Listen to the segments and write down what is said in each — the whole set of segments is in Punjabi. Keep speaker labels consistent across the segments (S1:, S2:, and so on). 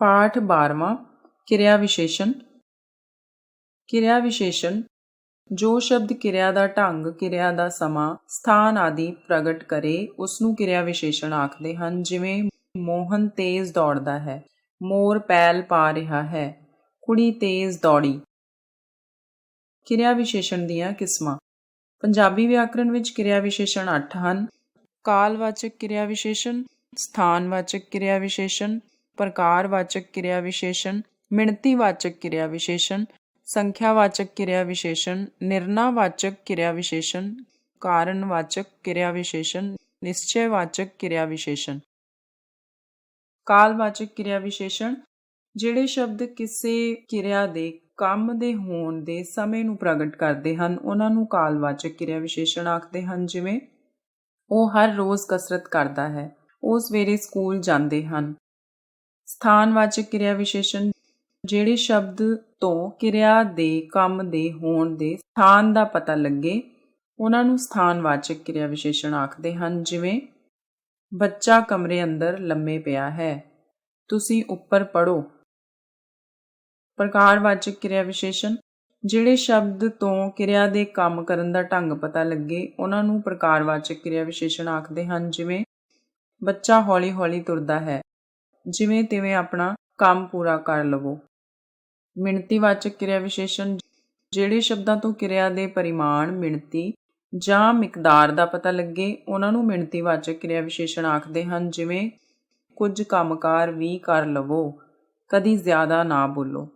S1: ਪਾਠ 12ਵਾਂ ਕਿਰਿਆ ਵਿਸ਼ੇਸ਼ਣ। ਕਿਰਿਆ ਵਿਸ਼ੇਸ਼ਣ, ਜੋ ਸ਼ਬਦ ਕਿਰਿਆ ਦਾ ਢੰਗ, ਕਿਰਿਆ ਦਾ ਸਮਾਂ, ਸਥਾਨ ਆਦਿ ਪ੍ਰਗਟ ਕਰੇ ਉਸ ਨੂੰ ਕਿਰਿਆ ਵਿਸ਼ੇਸ਼ਣ ਆਖਦੇ ਹਨ, ਜਿਵੇਂ ਮੋਹਨ ਤੇਜ਼ ਦੌੜਦਾ ਹੈ, ਮੋਰ ਪੈਲ ਪਾ ਰਿਹਾ ਹੈ, ਕੁੜੀ ਤੇਜ਼ ਦੌੜੀ। ਕਿਰਿਆ ਵਿਸ਼ੇਸ਼ਣ ਦੀਆਂ ਕਿਸਮਾਂ। ਪੰਜਾਬੀ ਵਿਆਕਰਣ ਵਿੱਚ ਕਿਰਿਆ ਵਿਸ਼ੇਸ਼ਣ 8 ਹਨ। ਕਾਲਵਾਚਕ ਕਿਰਿਆ ਵਿਸ਼ੇਸ਼ਣ, ਸਥਾਨਵਾਚਕ ਕਿਰਿਆ ਵਿਸ਼ੇਸ਼ਣ ਪ੍ਰਕਾਰਵਾਚਕ ਕਿਰਿਆ ਵਿਸ਼ੇਸ਼ਣ, ਮਿਣਤੀਵਾਚਕ ਕਿਰਿਆ ਵਿਸ਼ੇਸ਼ਣ, ਸੰਖਿਆਵਾਚਕ ਕਿਰਿਆ ਵਿਸ਼ੇਸ਼ਣ, ਨਿਰਣਾਵਾਚਕ ਕਿਰਿਆ ਵਿਸ਼ੇਸ਼ਣ ਕਾਰਨਵਾਚਕ ਕਿਰਿਆ ਵਿਸ਼ੇਸ਼ਣ, ਨਿਸ਼ਚੈਵਾਚਕ ਕਿਰਿਆ ਵਿਸ਼ੇਸ਼ਣ। ਕਾਲਵਾਚਕ ਕਿਰਿਆ ਵਿਸ਼ੇਸ਼ਣ, ਜਿਹੜੇ ਸ਼ਬਦ ਕਿਸੇ ਕਿਰਿਆ ਦੇ ਕੰਮ ਦੇ ਹੋਣ ਦੇ ਸਮੇਂ ਨੂੰ ਪ੍ਰਗਟ ਕਰਦੇ ਹਨ, ਉਹਨਾਂ ਨੂੰ ਕਾਲਵਾਚਕ ਕਿਰਿਆ ਵਿਸ਼ੇਸ਼ਣ ਆਖਦੇ ਹਨ, ਜਿਵੇਂ ਉਹ ਹਰ ਰੋਜ਼ ਕਸਰਤ ਕਰਦਾ ਹੈ, ਉਹ ਸਵੇਰੇ ਸਕੂਲ ਜਾਂਦੇ ਹਨ ਸਥਾਨਵਾਚਕ ਕਿਰਿਆ ਵਿਸ਼ੇਸ਼ਣ ਜਿਹੜੇ ਸ਼ਬਦ ਤੋਂ ਕਿਰਿਆ ਦੇ ਕੰਮ ਦੇ ਹੋਣ ਦੇ ਸਥਾਨ ਦਾ ਪਤਾ ਲੱਗੇ, ਉਹਨਾਂ ਨੂੰ ਸਥਾਨਵਾਚਕ ਕਿਰਿਆ ਵਿਸ਼ੇਸ਼ਣ ਆਖਦੇ ਹਨ, ਜਿਵੇਂ, ਬੱਚਾ ਕਮਰੇ ਅੰਦਰ ਲੰਮੇ ਪਿਆ ਹੈ, ਤੁਸੀਂ ਉੱਪਰ ਪੜੋ ਪ੍ਰਕਾਰਵਾਚਕ ਕਿਰਿਆ ਵਿਸ਼ੇਸ਼ਣ ਜਿਹੜੇ ਸ਼ਬਦ ਤੋਂ ਕਿਰਿਆ ਦੇ ਕੰਮ ਕਰਨ ਦਾ ਢੰਗ ਪਤਾ ਲੱਗੇ, ਉਹਨਾਂ ਨੂੰ ਪ੍ਰਕਾਰਵਾਚਕ ਕਿਰਿਆ ਵਿਸ਼ੇਸ਼ਣ ਆਖਦੇ ਹਨ, ਜਿਵੇਂ, ਬੱਚਾ ਹੌਲੀ-ਹੌਲੀ ਤੁਰਦਾ ਹੈ ਜਿਵੇਂ ਤਿਵੇਂ ਆਪਣਾ ਕੰਮ ਪੂਰਾ ਕਰ ਲਵੋ। ਮਿਣਤੀਵਾਚਕ ਕਿਰਿਆ ਵਿਸ਼ੇਸ਼ਣ, ਜਿਹੜੇ ਸ਼ਬਦਾਂ ਤੋਂ ਕਿਰਿਆ ਦੇ ਪਰਿਮਾਣ, ਮਿਣਤੀ ਜਾਂ ਮਿਕਦਾਰ ਦਾ ਪਤਾ ਲੱਗੇ, ਉਹਨਾਂ ਨੂੰ ਮਿਣਤੀਵਾਚਕ ਕਿਰਿਆ ਵਿਸ਼ੇਸ਼ਣ ਆਖਦੇ ਹਨ, ਜਿਵੇਂ ਕੁਝ ਕੰਮਕਾਰ ਵੀ ਕਰ ਲਵੋ, ਕਦੀ ਜ਼ਿਆਦਾ ਨਾ ਬੋਲੋ।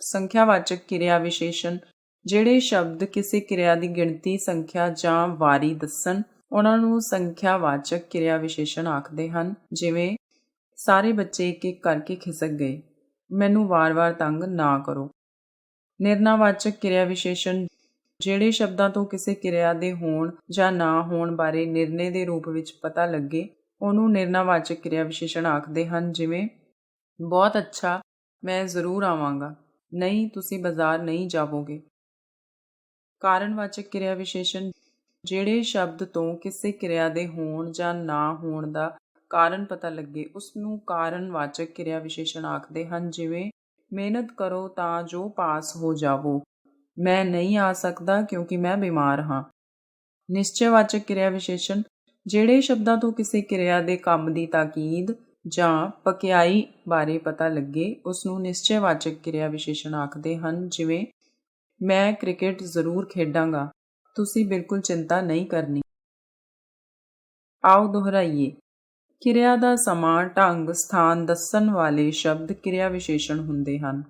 S1: ਸੰਖਿਆਵਾਚਕ ਕਿਰਿਆ ਵਿਸ਼ੇਸ਼ਣ, ਜਿਹੜੇ ਸ਼ਬਦ ਕਿਸੇ ਕਿਰਿਆ ਦੀ ਗਿਣਤੀ, ਸੰਖਿਆ ਜਾਂ ਵਾਰੀ ਦੱਸਣ, ਉਹਨਾਂ ਨੂੰ ਸੰਖਿਆਵਾਚਕ ਕਿਰਿਆ ਵਿਸ਼ੇਸ਼ਣ ਆਖਦੇ ਹਨ, ਜਿਵੇਂ ਸਾਰੇ ਬੱਚੇ ਇੱਕ ਇੱਕ ਕਰਕੇ ਖਿਸਕ ਗਏ। ਮੈਨੂੰ ਵਾਰ-ਵਾਰ ਤੰਗ ਨਾ ਕਰੋ। ਨਿਰਣਾਵਾਚਕ ਕਿਰਿਆ ਵਿਸ਼ੇਸ਼ਣ ਜਿਹੜੇ ਸ਼ਬਦਾਂ ਤੋਂ ਕਿਸੇ ਕਿਰਿਆ ਦੇ ਹੋਣ ਜਾਂ ਨਾ ਹੋਣ ਬਾਰੇ ਨਿਰਣੇ ਦੇ ਰੂਪ ਵਿੱਚ ਪਤਾ ਲੱਗੇ, ਉਹਨੂੰ ਨਿਰਣਾਵਾਚਕ ਕਿਰਿਆ ਵਿਸ਼ੇਸ਼ਣ ਆਖਦੇ ਹਨ, ਜਿਵੇਂ, ਬਹੁਤ ਅੱਛਾ, ਮੈਂ ਜ਼ਰੂਰ ਆਵਾਂਗਾ। ਨਹੀਂ, ਤੁਸੀਂ ਬਾਜ਼ਾਰ ਨਹੀਂ ਜਾਵੋਗੇ। ਕਾਰਨਵਾਚਕ ਕਿਰਿਆ ਵਿਸ਼ੇਸ਼ਣ ਜਿਹੜੇ ਸ਼ਬਦ ਤੋਂ ਕਿਸੇ ਕਿਰਿਆ ਦੇ ਹੋਣ ਜਾਂ ਨਾ ਹੋਣ ਦਾ ਕਾਰਨ ਪਤਾ ਲੱਗੇ। ਉਸ ਨੂੰ ਕਾਰਨਵਾਚਕ ਕਿਰਿਆ ਵਿਸ਼ੇਸ਼ਣ ਆਖਦੇ ਹਨ, ਜਿਵੇਂ, ਮਿਹਨਤ ਕਰੋ ਤਾਂ ਜੋ ਪਾਸ ਹੋ ਜਾਵੋ। ਮੈਂ ਨਹੀਂ ਆ ਸਕਦਾ ਕਿਉਂਕਿ ਮੈਂ ਬਿਮਾਰ ਹਾਂ। ਨਿਸ਼ਚੈਵਾਚਕ ਕਿਰਿਆ ਵਿਸ਼ੇਸ਼ਣ, ਜਿਹੜੇ ਸ਼ਬਦਾਂ ਤੋਂ ਕਿਸੇ ਕਿਰਿਆ ਦੇ ਕੰਮ ਦੀ ਤਾਕੀਦ ਜਾਂ ਪਕਿਆਈ ਬਾਰੇ ਪਤਾ ਲੱਗੇ ਉਸ ਨੂੰ ਨਿਸ਼ਚੈਵਾਚਕ ਕਿਰਿਆ ਵਿਸ਼ੇਸ਼ਣ ਆਖਦੇ ਹਨ, ਜਿਵੇਂ, ਮੈਂ ਕ੍ਰਿਕਟ ਜ਼ਰੂਰ ਖੇਡਾਂਗਾ। ਤੁਸੀਂ ਬਿਲਕੁਲ ਚਿੰਤਾ ਨਹੀਂ ਕਰਨੀ। ਆਓ ਦੁਹਰਾਈਏ। ਕਿਰਿਆ ਦਾ ਸਮਾਂ ਢੰਗ, ਸਥਾਨ ਦੱਸਣ ਵਾਲੇ ਸ਼ਬਦ ਕਿਰਿਆ ਵਿਸ਼ੇਸ਼ਣ ਹੁੰਦੇ ਹਨ।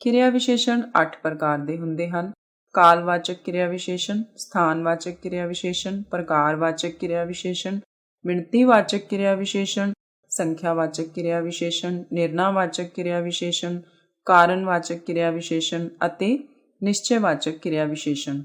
S1: ਕਿਰਿਆ ਵਿਸ਼ੇਸ਼ਣ 8 ਪ੍ਰਕਾਰ ਦੇ ਹੁੰਦੇ ਹਨ। ਕਾਲਵਾਚਕ ਕਿਰਿਆ ਵਿਸ਼ੇਸ਼ਣ, ਸਥਾਨਵਾਚਕ ਕਿਰਿਆ ਵਿਸ਼ੇਸ਼ਣ, ਪ੍ਰਕਾਰਵਾਚਕ ਕਿਰਿਆ ਵਿਸ਼ੇਸ਼ਣ, ਮਿਣਤੀਵਾਚਕ ਕਿਰਿਆ ਵਿਸ਼ੇਸ਼ਣ, ਸੰਖਿਆਵਾਚਕ ਕਿਰਿਆ ਵਿਸ਼ੇਸ਼ਣ, ਨਿਰਣਾਵਾਚਕ ਕਿਰਿਆ ਵਿਸ਼ੇਸ਼ਣ, ਕਾਰਨਵਾਚਕ ਕਿਰਿਆ ਵਿਸ਼ੇਸ਼ਣ ਅਤੇ ਨਿਸ਼ਚੈਵਾਚਕ ਕਿਰਿਆ ਵਿਸ਼ੇਸ਼ਣ।